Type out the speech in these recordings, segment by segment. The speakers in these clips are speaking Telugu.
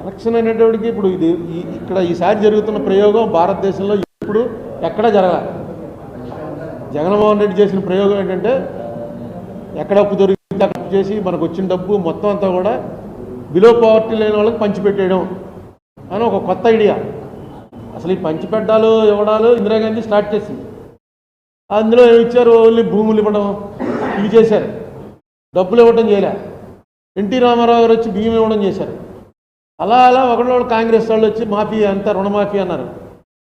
ఎలక్షన్ అనేటప్పటికి ఇప్పుడు ఇది ఇక్కడ ఈసారి జరుగుతున్న ప్రయోగం భారతదేశంలో ఇప్పుడు ఎక్కడా జరగాలి? జగన్మోహన్ రెడ్డి చేసిన ప్రయోగం ఏంటంటే ఎక్కడ అప్పు దొరికితే అక్కడ అప్పు చేసి మనకు వచ్చిన డబ్బు మొత్తం అంతా కూడా బిలో పవర్టీ లేని వాళ్ళకి పంచిపెట్టేయడం అని ఒక కొత్త ఐడియా అసలు ఈ పంచిపెట్టాలు ఇవ్వడాలు ఇందిరాగాంధీ స్టార్ట్ చేసింది. అందులో ఇచ్చారు? ఓన్లీ భూములు ఇవ్వడం. ఇవి చేశారు. డబ్బులు ఇవ్వడం చేయలే. ఎన్టీ రామారావు గారు వచ్చి బియ్యం ఇవ్వడం చేశారు. అలా అలా ఒకళ్ళు కాంగ్రెస్ వాళ్ళు వచ్చి మాఫీ అంతా రుణమాఫీ అన్నారు.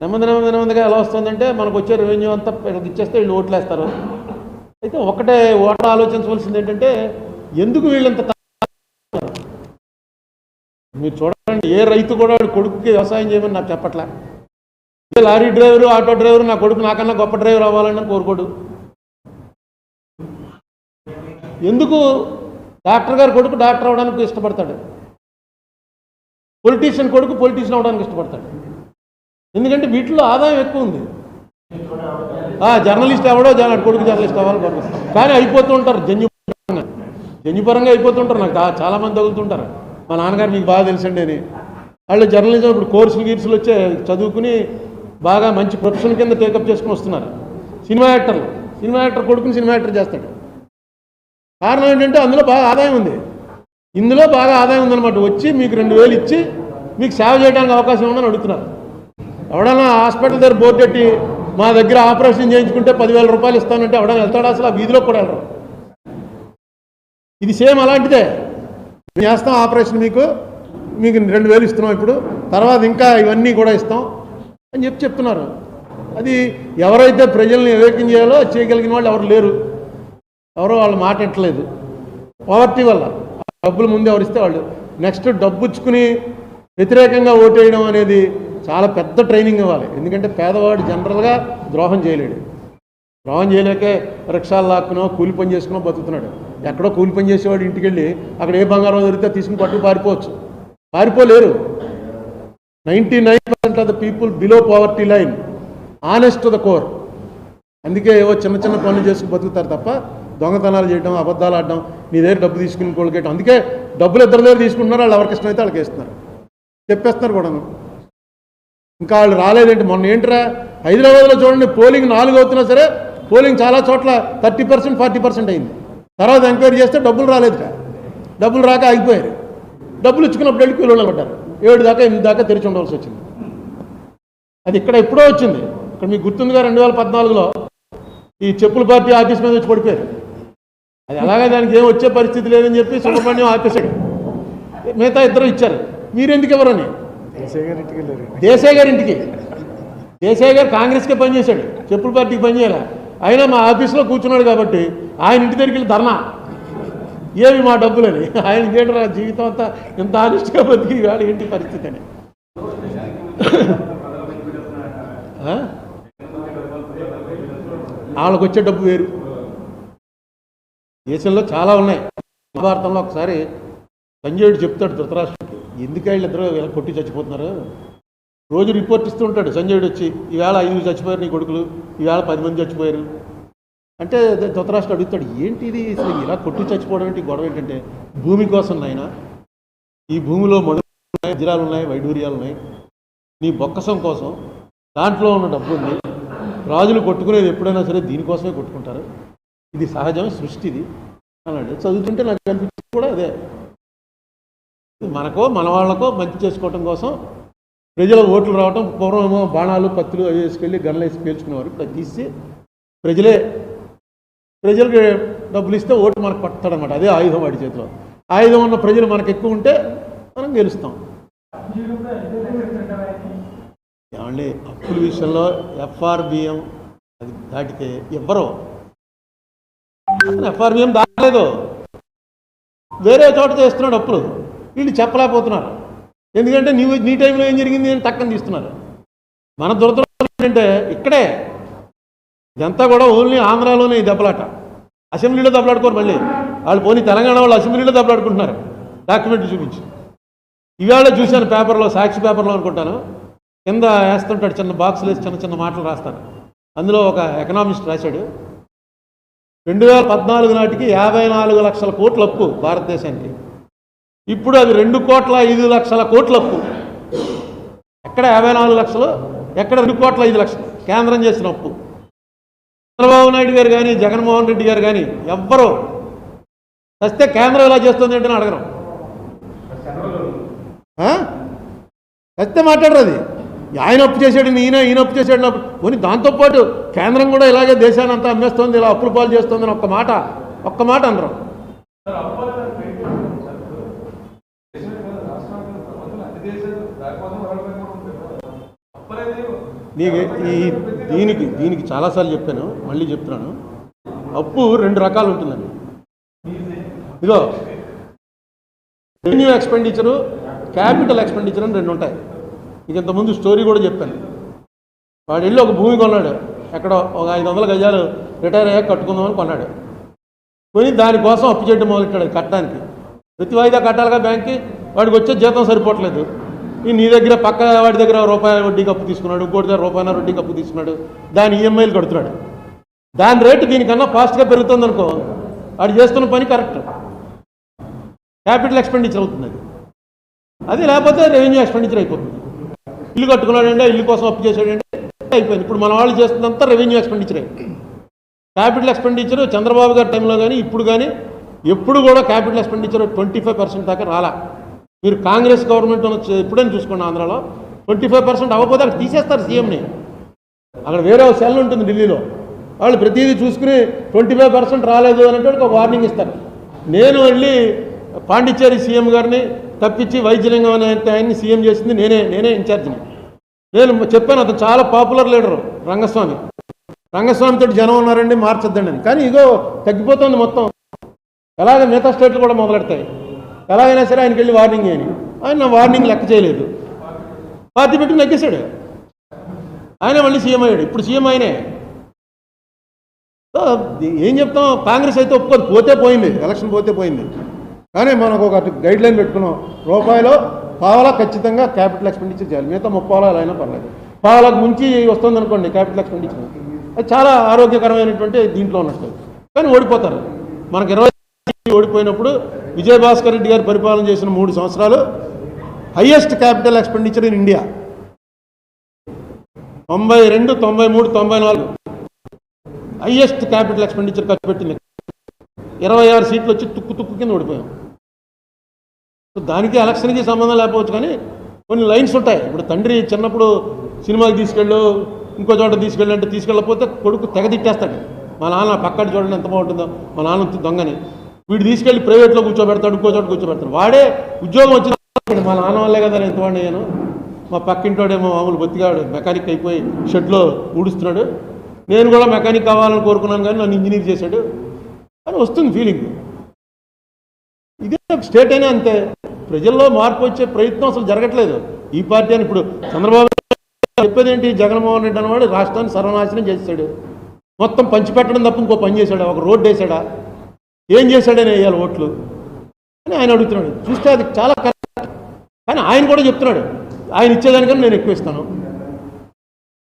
నెమ్మది నెమ్మది నెమ్మదిగా ఎలా వస్తుందంటే మనకు వచ్చే రెవెన్యూ అంతా వీళ్ళకి ఇచ్చేస్తే వీళ్ళు ఓట్లేస్తారు. అయితే ఒకటే ఓటర్ ఆలోచించవలసింది ఏంటంటే ఎందుకు వీళ్ళంత మీరు చూడండి ఏ రైతు కూడా వాడి కొడుకుకి వ్యవసాయం చేయమని నాకు చెప్పట్లే. ఏ లారీ డ్రైవరు ఆటో డ్రైవరు నా కొడుకు నాకన్నా గొప్ప డ్రైవర్ అవ్వాలని కోరుకోడు. ఎందుకు? డాక్టర్ గారు కొడుకు డాక్టర్ అవడానికి ఇష్టపడతాడు. పొలిటీషియన్ కొడుకు పొలిటీషియన్ అవడానికి ఇష్టపడతాడు. ఎందుకంటే వీటిలో ఆదాయం ఎక్కువ ఉంది. ఆ, జర్నలిస్ట్ ఎవడో జర్నల్ కొడుకు జర్నలిస్ట్ అవ్వాలి కొడుకు. కానీ అయిపోతూ ఉంటారు. జన్యుపరంగా. జన్యుపరంగా అయిపోతుంటారు నాకు చాలామంది చాలా మంది తగులుతుంటారు. మా నాన్నగారు మీకు బాగా తెలుసండి అని. వాళ్ళు జర్నలిజం ఇప్పుడు కోర్సులు గీర్సులు వచ్చే చదువుకుని బాగా మంచి ప్రొఫెషన్ కింద టేకప్ చేసుకుని వస్తున్నారు. సినిమా యాక్టర్లు. సినిమా యాక్టర్ కొడుకుని సినిమా యాక్టర్ చేస్తాడు. కారణం ఏంటంటే అందులో బాగా ఆదాయం ఉంది. ఇందులో బాగా ఆదాయం ఉందన్నమాట. వచ్చి మీకు రెండు వేలు ఇచ్చి మీకు సేవ చేయడానికి అవకాశం ఉందని అడుగుతున్నారు ఎవడన్నా హాస్పిటల్ దగ్గర బోర్డు పెట్టి మా దగ్గర ఆపరేషన్ చేయించుకుంటే పదివేల రూపాయలు ఇస్తానంటే ఎవడన్నా వెళ్తాడా? అసలు ఆ వీధిలో కూడా వెళ్ళరు. ఇది సేమ్ అలాంటిదే. మేము చేస్తాం ఆపరేషన్ మీకు. మీకు రెండు వేలు ఇస్తున్నాం ఇప్పుడు. తర్వాత ఇంకా ఇవన్నీ కూడా ఇస్తాం. అని చెప్పి చెప్తున్నారు. అది ఎవరైతే ప్రజల్ని వివేకం చేయాలో చేయగలిగిన వాళ్ళు ఎవరు లేరు. ఎవరో వాళ్ళు మాట పవర్టీ వల్ల. డబ్బులు ముందు ఎవరిస్తే వాళ్ళు. నెక్స్ట్ డబ్బు ఇచ్చుకుని వ్యతిరేకంగా ఓటేయడం అనేది చాలా పెద్ద ట్రైనింగ్ ఇవ్వాలి. ఎందుకంటే పేదవాడు జనరల్గా ద్రోహం చేయలేడు. ద్రోహం చేయలేకే రిక్షాలు లాక్కునో కూలి పని చేసుకునో బతుకుతున్నాడు. ఎక్కడో కూలి పని చేసేవాడు ఇంటికి వెళ్ళి అక్కడ ఏ బంగారం దొరికితే తీసుకుని పట్టుకు పారిపోవచ్చు. పారిపోలేరు. Ninety nine percent of the people below poverty line. Honest the core. అందుకే ఏవో చిన్న చిన్న పనులు చేసుకుని బతుకుతారు తప్ప దొంగతనాలు చేయడం అబద్ధాలు ఆడడం నీ దగ్గర డబ్బు తీసుకుని కొడుకేయడం అందుకే డబ్బులు ఇద్దరు దగ్గర తీసుకుంటున్నారు వాళ్ళు ఎవరికి ఇష్టమైతే వాళ్ళకి ఇస్తున్నారు చెప్పేస్తున్నారు కూడాను. ఇంకా వాళ్ళు రాలేదేంటి? మొన్న ఏంట్రా? హైదరాబాద్లో చూడండి పోలింగ్ నాలుగు అవుతున్నా సరే పోలింగ్ చాలా చోట్ల థర్టీ పర్సెంట్ ఫార్టీ పర్సెంట్ అయింది. తర్వాత ఎంక్వైరీ చేస్తే డబ్బులు రాలేదుట డబ్బులు రాక ఆగిపోయారు. డబ్బులు ఇచ్చుకున్నప్పుడు వెళ్ళి కూలీలో పడ్డారు. ఏడు దాకా ఎనిమిది దాకా తెరిచి ఉండవలసి వచ్చింది. అది ఇక్కడ ఎప్పుడో వచ్చింది. ఇక్కడ మీకు గుర్తుందిగా రెండు వేల పద్నాలుగులో ఈ చెప్పుల పార్టీ ఆఫీస్ మీద వచ్చి పడిపోయారు. అది అలాగే దానికి ఏం వచ్చే పరిస్థితి లేదని చెప్పి సుబ్రహ్మణ్యం ఆపేశాడు. మిగతా ఇద్దరు ఇచ్చారు. మీరెందుకు ఎవరని? దేశాయ్ గారి ఇంటికి. దేశాయ్ గారు కాంగ్రెస్కే పనిచేశాడు చెప్పుల పార్టీకి పనిచేయాలి అయినా మా ఆఫీస్లో కూర్చున్నాడు కాబట్టి ఆయన ఇంటి దగ్గరికి వెళ్ళి ధర్నా. ఏవి మా డబ్బులని? ఆయన ఏంటరా జీవితం అంతా ఇంత ఆనిస్ట్గా బతికి వాడు ఏంటి పరిస్థితి అని. వాళ్ళకి వచ్చే డబ్బు వేరు. దేశంలో చాలా ఉన్నాయి. మహాభారతంలో ఒకసారి సంజయుడు చెప్తాడు ధృతరాష్ట్రుడికి ఎందుకు వీళ్ళిద్దరూ ఇలా కొట్టి చచ్చిపోతున్నారు? రోజు రిపోర్ట్ ఇస్తూ ఉంటాడు సంజయుడు వచ్చి ఈవేళ ఐదుగురు చచ్చిపోయారు నీ కొడుకులు ఈవేళ పది మంది చచ్చిపోయారు. అంటే ధృతరాష్ట్రుడు అడుగుతాడు ఏంటి ఇది ఇలా కొట్టి చచ్చిపోవడం ఏంటి? గొడవ ఏంటంటే భూమి కోసం నాయన ఈ భూమిలో మనులు వజ్రాలు ఉన్నాయి వైడూర్యాలు ఉన్నాయి. నీ బొక్కసం కోసం దాంట్లో ఉన్న డబ్బు రాజులు కొట్టుకునేది ఎప్పుడైనా సరే దీనికోసమే కొట్టుకుంటారు. ఇది సహజం సృష్టిది. అన్నాడు. చదువుతుంటే నాకు అనిపించింది కూడా అదే. మనకో మన వాళ్ళకో మంచి చేసుకోవటం కోసం ప్రజల ఓట్లు రావటం పూర్వమేమో బాణాలు పత్తులు అవి వేసుకెళ్ళి గన్లు వేసి పేల్చుకునేవారు. ఇప్పుడు తీసి ప్రజలే ప్రజలకు డబ్బులు ఇస్తే ఓటు మనకు పడతాడనమాట అదే ఆయుధం వాడి చేతిలో. ఆయుధం ఉన్న ప్రజలు మనకు ఎక్కువ ఉంటే మనం గెలుస్తాం. ఏమండి అప్పుల విషయంలో ఎఫ్ఆర్బిఎం అది దాటితే ఎవ్వరో ఎఫ్ఆర్బిఎం దాటలేదు. వేరే చోట చేస్తున్నాడు అప్పులు వీళ్ళు చెప్పలేకపోతున్నారు. ఎందుకంటే నీ నీ టైంలో ఏం జరిగింది అని టక్కని తీస్తున్నారు. మన దురదృష్టం ఏంటంటే ఇక్కడే ఇదంతా కూడా ఓన్లీ ఆంధ్రాలోనే ఈ దెబ్బలాట. అసెంబ్లీలో దెబ్బలాడుకోరు మళ్ళీ. వాళ్ళు పోనీ తెలంగాణ వాళ్ళు అసెంబ్లీలో దెబ్బలాడుకుంటున్నారు. డాక్యుమెంట్ చూపించి. ఇవాళ చూశాను పేపర్లో సాక్షి పేపర్లో అనుకుంటాను. కింద వేస్తుంటాడు చిన్న బాక్సులు వేసి చిన్న చిన్న మాటలు రాస్తాను అందులో ఒక ఎకనామిస్ట్ రాశాడు. రెండు వేల పద్నాలుగు నాటికి యాభై నాలుగు లక్షల కోట్ల అప్పు భారతదేశానికి. ఇప్పుడు అది రెండు కోట్ల ఐదు లక్షల కోట్ల అప్పు ఎక్కడ యాభై నాలుగు లక్షలు? ఎక్కడ రెండు కోట్ల ఐదు లక్షలు? కేంద్రం చేసిన అప్పు. చంద్రబాబు నాయుడు గారు కానీ జగన్మోహన్ రెడ్డి గారు కానీ ఎవ్వరూ వస్తే కేంద్రం ఇలా చేస్తుంది ఏంటని అడగరు? వస్తే మాట్లాడరు అది. ఆయన అప్పు చేశాడు ఈయన ఈయన అప్పు చేశాడు. నా పోనీ దాంతోపాటు కేంద్రం కూడా ఇలాగే దేశాన్ని అంతా అమ్మేస్తుంది ఇలా అప్పులు పాలు చేస్తుంది అని ఒక్క మాట ఒక్క మాట అనరు నీకు ఈ దీనికి దీనికి చాలాసార్లు చెప్పాను మళ్ళీ చెప్తున్నాను. అప్పు రెండు రకాలు ఉంటుందండి. ఇదో రెవెన్యూ ఎక్స్పెండిచరు క్యాపిటల్ ఎక్స్పెండిచర్ అని రెండు ఉంటాయి. ఇది ఇంతకుముందు స్టోరీ కూడా చెప్పాను. వాడు వెళ్ళి ఒక భూమి కొన్నాడు. ఎక్కడ ఒక ఐదు వందల గజాలు రిటైర్ అయ్యాక కట్టుకుందామని కొన్నాడు. కొని దానికోసం అప్పు చేయడం మొదలెట్టాడు కట్టడానికి. ప్రతి వాయిదా కట్టాలిగా బ్యాంక్కి? వాడికి వచ్చే జీతం సరిపోవట్లేదు. ఈ నీ దగ్గర పక్క వాడి దగ్గర రూపాయి వడ్డీకి అప్పు తీసుకున్నాడు ఇంకోటి దగ్గర రూపాయల వడ్డీకి అప్పు తీసుకున్నాడు. దాని ఈఎంఐలు కడుతున్నాడు. దాని రేటు దీనికన్నా ఫాస్ట్గా పెరుగుతుంది అనుకో వాడు చేస్తున్న పని కరెక్ట్. క్యాపిటల్ ఎక్స్పెండిచర్ అవుతుంది అది. అది లేకపోతే రెవెన్యూ ఎక్స్పెండిచర్ అయిపోతుంది. ఇల్లు కట్టుకున్నాడంటే ఇల్లు కోసం అప్పు చేశాడంటే అయిపోయింది. ఇప్పుడు మన వాళ్ళు చేస్తుందంతా revenue expenditure capital expenditure Chandrababu గారి టైంలో కానీ ఇప్పుడు కానీ ఎప్పుడు కూడా capital expenditure twenty five percent దాకా రాలా. మీరు కాంగ్రెస్ గవర్నమెంట్ ఉన్న ఎప్పుడైనా చూసుకోండి ఆంధ్రాలో ట్వంటీ ఫైవ్ పర్సెంట్ అవ్వకపోతే అక్కడ తీసేస్తారు సీఎంని. అక్కడ వేరే ఒక సెల్ ఉంటుంది ఢిల్లీలో. వాళ్ళు ప్రతిదీ చూసుకుని ట్వంటీ ఫైవ్ పర్సెంట్ రాలేదు అనేటువంటి ఒక వార్నింగ్ ఇస్తారు. నేను వెళ్ళి పాండిచ్చేరి సీఎం గారిని తప్పించి వైద్యలింగం అనే ఆయన్ని సీఎం చేసింది నేనే నేనే ఇన్ఛార్జిని. నేను చెప్పాను అతను చాలా పాపులర్ లీడరు రంగస్వామి. రంగస్వామితో జనం ఉన్నారండి మార్చొద్దండి అని. కానీ ఇగో తగ్గిపోతుంది మొత్తం. ఎలాగ మిగతా స్టేట్లు కూడా మొదలెడతాయి. ఎలాగైనా సరే ఆయనకి వెళ్ళి వార్నింగ్ అని ఆయన నా వార్నింగ్ లెక్క చేయలేదు. పార్టీ పెట్టి నగ్గేశాడు. ఆయన మళ్ళీ సీఎం అయ్యాడు. ఇప్పుడు సీఎం ఆయనే. ఏం చెప్తాం? కాంగ్రెస్ అయితే ఒప్పుకోదు. పోతే పోయింది. ఎలక్షన్ పోతే పోయింది. కానీ మనకు ఒక గైడ్ లైన్ పెట్టుకున్నాం. రూపాయిలో పావలా ఖచ్చితంగా క్యాపిటల్ ఎక్స్పెండిచర్ చేయాలి. మిగతా ముప్పావలా ఎలా అయినా పర్లేదు. పావలకు ముంచి వస్తుంది అనుకోండి క్యాపిటల్ ఎక్స్పెండిచర్ అది చాలా ఆరోగ్యకరమైనటువంటి దీంట్లో ఉన్నట్టు. కానీ ఓడిపోతారు. మనకు ఇరవై ఓడిపోయినప్పుడు విజయభాస్కర్ రెడ్డి గారు పరిపాలన చేసిన మూడు సంవత్సరాలు highest capital expenditure in India తొంభై రెండు తొంభై మూడు తొంభై నాలుగు. హయ్యెస్ట్ క్యాపిటల్ ఎక్స్పెండిచర్ ఖర్చు పెట్టింది. ఇరవై ఆరు సీట్లు వచ్చి తుక్కు తుక్కు కింద ఓడిపోయాం. దానికి ఎలక్షన్కి సంబంధం లేకపోవచ్చు కానీ కొన్ని లైన్స్ ఉంటాయి. ఇప్పుడు తండ్రి చిన్నప్పుడు సినిమాకి తీసుకెళ్ళు ఇంకో చోట తీసుకెళ్ళు అంటే తీసుకెళ్ళకపోతే కొడుకు తెగ తిట్టేస్తాడు. మా నాన్న పక్కన చూడండి ఎంత బాగుంటుందో మా నాన్న దొంగని. వీడు తీసుకెళ్ళి ప్రైవేట్లో కూర్చోబెడతాడు ఇంకో చోట కూర్చోబెడతాడు. వాడే ఉద్యోగం వచ్చిన మా నాన్న వల్లే కదా నేను ఎంత వాడిని నేను మా పక్కింటోడేమో మామూలు బొత్తిగాడు మెకానిక్ అయిపోయి షెడ్లో ఊడుస్తున్నాడు. నేను కూడా మెకానిక్ కావాలని కోరుకున్నాను కానీ నన్ను ఇంజనీర్ చేశాడు. అని వస్తుంది ఫీలింగ్. ఇదే స్టేట్ అయినా అంతే. ప్రజల్లో మార్పు వచ్చే ప్రయత్నం అసలు జరగట్లేదు. ఈ పార్టీ అని ఇప్పుడు చంద్రబాబు చెప్పేది ఏంటి జగన్మోహన్ రెడ్డి అన్నవాడు రాష్ట్రాన్ని సర్వనాశనం చేశాడు మొత్తం పంచిపెట్టడం తప్ప ఇంకో పని చేశాడా? ఒక రోడ్డు వేసాడా ఏం చేశాడని వేయాలి ఓట్లు? అని ఆయన అడుగుతున్నాడు. చూస్తే అది చాలా కరెక్ట్. కానీ ఆయన కూడా చెప్తున్నాడు. ఆయన ఇచ్చేదానికన్నా నేను ఎక్కువ ఇస్తాను.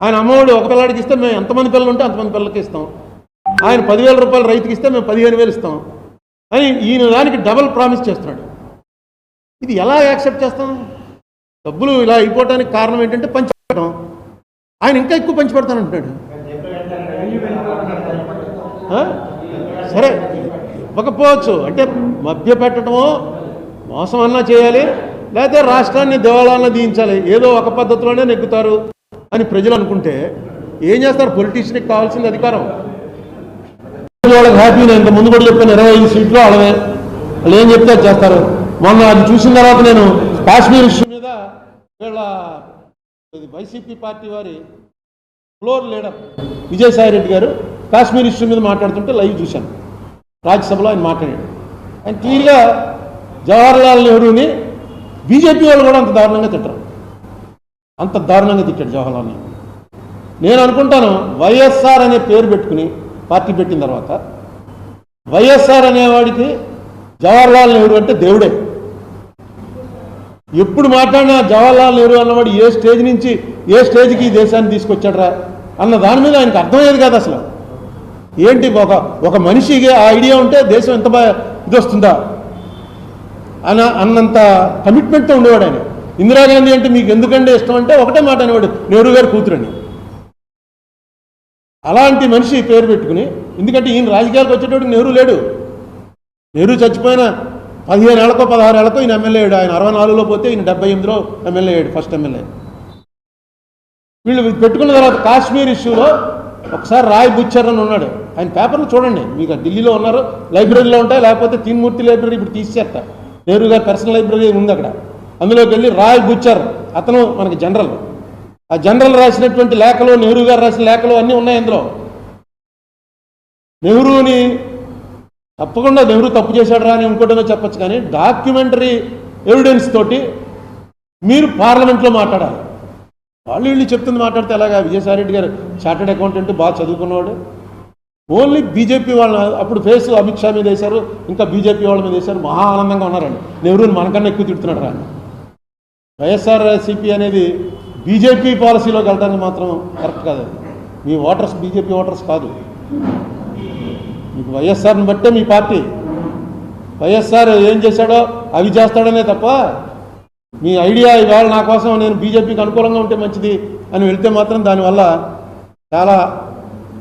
ఆయన అమ్మఒడి ఒక పిల్లాడికి ఇస్తే మేము ఎంతమంది పిల్లలు ఉంటే అంతమంది పిల్లలకి ఇస్తాం. ఆయన పదివేల రూపాయలు రైతుకి ఇస్తే మేము పదిహేను వేలు ఇస్తాం. అని ఈయన దానికి డబల్ ప్రామిస్ చేస్తున్నాడు. ఇది ఎలా యాక్సెప్ట్ చేస్తాం? డబ్బులు ఇలా అయిపోవడానికి కారణం ఏంటంటే పంచిపెట్టడం ఆయన ఇంకా ఎక్కువ పంచిపెడతాను అంటున్నాడు సరే ఇవ్వకపోవచ్చు. అంటే మధ్య పెట్టడమో మోసం అన్నా చేయాలి లేకపోతే రాష్ట్రాన్ని దేవాలయాలను దీయించాలి. ఏదో ఒక పద్ధతిలోనే నెగ్గుతారు అని ప్రజలు అనుకుంటే ఏం చేస్తారు? పొలిటీషియన్కి కావాల్సింది అధికారం. వాళ్ళకి హ్యాపీ నేను ఇంత ముందు కూడా చెప్పాను ఇరవై ఐదు సీట్లు వాళ్ళవే. వాళ్ళు ఏం చెప్తే చేస్తారు? మొన్న అది చూసిన తర్వాత నేను కాశ్మీర్ ఇష్యూ మీద వీళ్ళ వైసీపీ పార్టీ వారి ఫ్లోర్ లీడర్ విజయసాయి రెడ్డి గారు కాశ్మీర్ ఇష్యూ మీద మాట్లాడుతుంటే లైవ్ చూశాను. రాజ్యసభలో ఆయన మాట్లాడాడు. ఆయన క్లియర్గా జవహర్లాల్ నెహ్రూని బీజేపీ వాళ్ళు కూడా అంత దారుణంగా తిట్టరు. అంత దారుణంగా తిట్టాడు జవహర్లాల్ నెహ్రూ. నేను అనుకుంటాను వైఎస్ఆర్ అనే పేరు పెట్టుకుని పార్టీ పెట్టిన తర్వాత వైఎస్ఆర్ అనేవాడికి జవహర్లాల్ నెహ్రూ అంటే దేవుడే. ఎప్పుడు మాట్లాడినా జవహర్లాల్ నెహ్రూ అన్నవాడు ఏ స్టేజ్ నుంచి ఏ స్టేజ్కి ఈ దేశాన్ని తీసుకొచ్చాడరా అన్న దాని మీద ఆయనకు అర్థమయ్యేది కాదు అసలు. ఏంటి ఒక ఒక మనిషికి ఆ ఐడియా ఉంటే దేశం ఎంత బాగా ఇది వస్తుందా? అన్న అన్నంత కమిట్మెంట్తో ఉండేవాడు ఆయన. ఇందిరాగాంధీ అంటే మీకు ఎందుకంటే ఇష్టం అంటే ఒకటే మాట అనేవాడు నెహ్రూ గారు కూతురని. అలాంటి మనిషి పేరు పెట్టుకుని ఎందుకంటే ఈయన రాజకీయాలకు వచ్చేటప్పుడు నెహ్రూ లేడు. నెహ్రూ చచ్చిపోయిన పదిహేను ఏళ్ళకో పదహారు ఏళ్ళకో ఈయన ఎమ్మెల్యే అయ్యాడు. ఆయన అరవై నాలుగులో పోతే ఈయన డెబ్బై ఎనిమిదిలో ఎమ్మెల్యే అయ్యాడు ఫస్ట్ ఎమ్మెల్యే వీళ్ళు పెట్టుకున్న తర్వాత కాశ్మీర్ ఇష్యూలో ఒకసారి రాయ్ బుచ్చర్ అని ఉన్నాడు. ఆయన పేపర్లు చూడండి. మీకు ఢిల్లీలో ఉన్నారు లైబ్రరీలో ఉంటాయి లేకపోతే తీన్మూర్తి లైబ్రరీ ఇప్పుడు తీసేస్తా. నెహ్రూ గారి పర్సనల్ లైబ్రరీ ఉంది అక్కడ. అందులోకి వెళ్ళి రాయ్ బుచ్చర్ అతను మనకి జనరల్ ఆ జనరల్ రాసినటువంటి లేఖలు నెహ్రూ గారు రాసిన లేఖలు అన్నీ ఉన్నాయి అందులో నెహ్రూని తప్పకుండా నెహ్రూ తప్పు చేశాడు రా అని ఇంకోటేదో చెప్పచ్చు కానీ డాక్యుమెంటరీ ఎవిడెన్స్ తోటి మీరు పార్లమెంట్లో మాట్లాడాలి. వాళ్ళు వీళ్ళు చెప్తుంది మాట్లాడితే ఎలాగా? విజయసాయి రెడ్డి గారు చార్టెడ్ అకౌంటెంట్ బాగా చదువుకున్నవాడు. ఓన్లీ బీజేపీ వాళ్ళ అప్పుడు ఫేస్ అమిత్ షా మీద వేశారు ఇంకా బీజేపీ వాళ్ళ మీద వేశారు మహా ఆనందంగా ఉన్నారండి. నెహ్రూని మనకన్నా ఎక్కువ తిడుతున్నాడు రా. వైఎస్ఆర్ సిపి అనేది బీజేపీ పాలసీలోకి వెళ్ళడానికి మాత్రం కరెక్ట్ కాదు మీ ఓటర్స్ బీజేపీ ఓటర్స్ కాదు. మీకు వైఎస్ఆర్ని బట్టే మీ పార్టీ. వైఎస్ఆర్ ఏం చేశాడో అవి చేస్తాడనే తప్ప మీ ఐడియా ఇవాళ నా కోసం నేను బీజేపీకి అనుకూలంగా ఉంటే మంచిది అని వెళితే మాత్రం దానివల్ల చాలా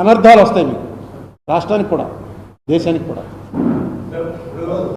అనర్థాలు వస్తాయి మీకు. రాష్ట్రానికి కూడా దేశానికి కూడా.